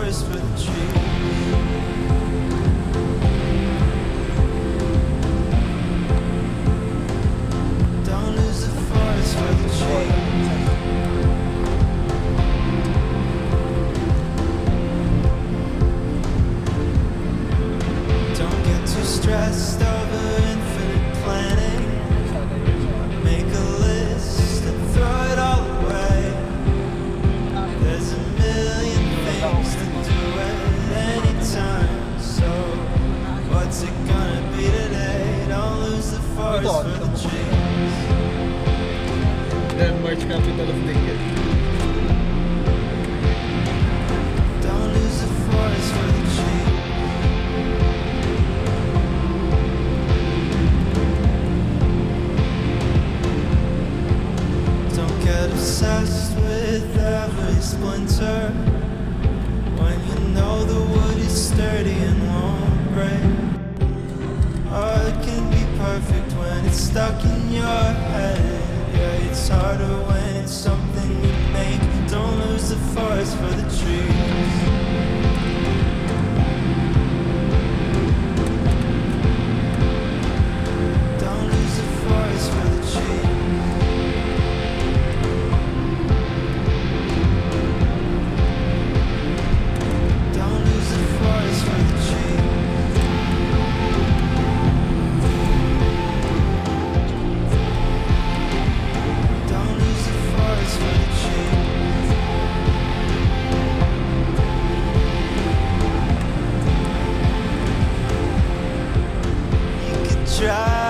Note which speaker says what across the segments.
Speaker 1: forest with trees Capital of Naked.
Speaker 2: Don't lose the forest for the tree. Don't get obsessed with every splinter when you know the wood is sturdy and won't break. Oh, it can be perfect when it's stuck in your head. It's harder when it's something you make. Don't lose the forest for the trees. Try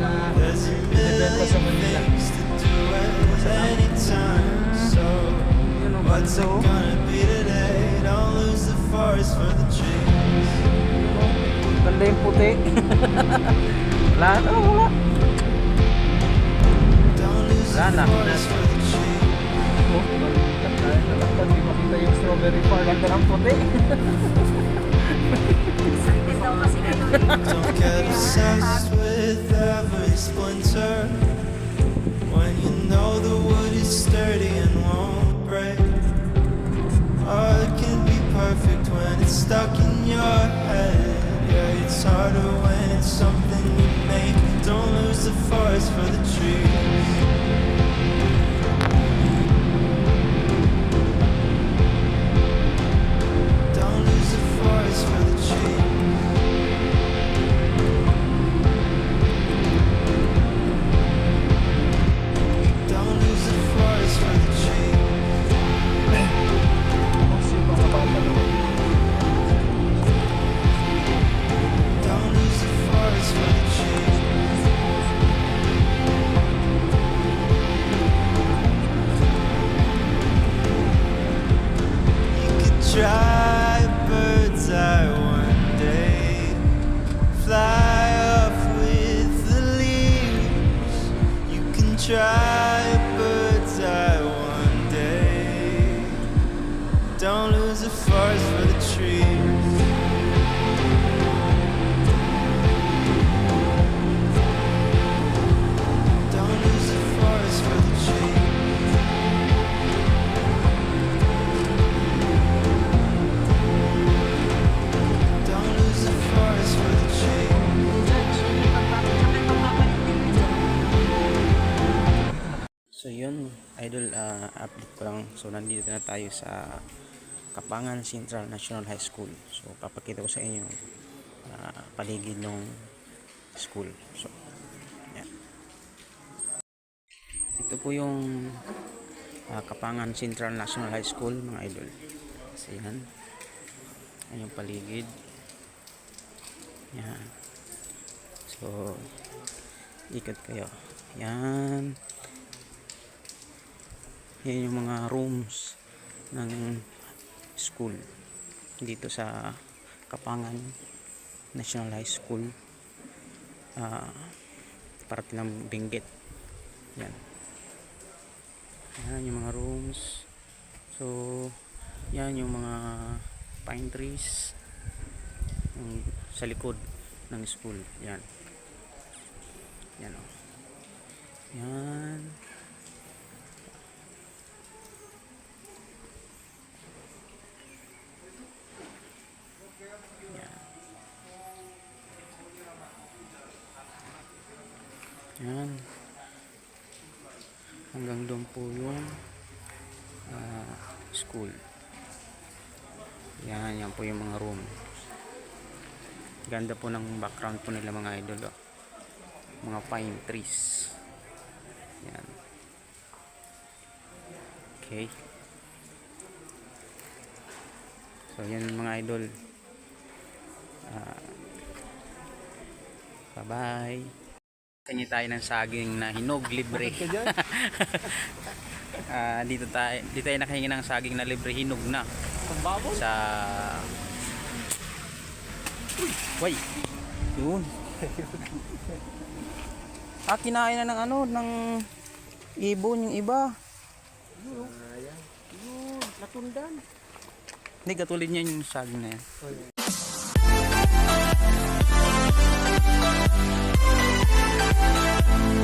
Speaker 1: na binibenta sa Manila.
Speaker 2: what's it gonna be today? Don't lose the forest for the trees.
Speaker 3: Ganda yung puti. wala na, wala. Wala
Speaker 2: the
Speaker 3: na.
Speaker 1: Oh, baliktad tayo na lang pag di makita yung strawberry farm.
Speaker 3: Ganda ng puti.
Speaker 2: Don't get obsessed with every splinter when you know the wood is sturdy and won't break. Oh, it can be perfect when it's stuck in your head. Yeah, it's harder when it's something you make. Don't lose the forest for the trees. strive, bird's eye one day, fly off with the leaves. You can try, bird's eye one day. Don't lose the forest for the trees.
Speaker 3: Idol, ah, update ko lang. So, nandito na tayo sa Kapangan Central National High School. So, papakita ko sa inyo ah, paligid ng school. So, yan. Ito po yung ah, Kapangan Central National High School, mga idol. Kasi yan. Yan yung paligid. Yan. So, ikot kayo. Yan. Yan yung mga rooms ng school dito sa Kapangan National High School. Ah, parte ng Benguet. Yan. Yan yung mga rooms. So, yan yung mga pine trees yung sa likod ng school. Yan. Yan o. Yan. Yan. Yan. Hanggang doon po yung ah, school. Yan, yan po yung mga room. Ganda po ng background po nila mga idol. Oh. Mga pine trees. Yan. Okay. So, yan mga idol. Ah, bye-bye. Kanya tayo ng saging na hinog libre. Ah, dito tayo, dito tayo nakahingi ng saging na libre hinog na sa Uy, yun. ah, kinain na ng ano, ng ibon yung iba.
Speaker 1: Ayan. Yun, natundan.
Speaker 3: Hindi, katulad niya yung saging na yan.
Speaker 2: Thank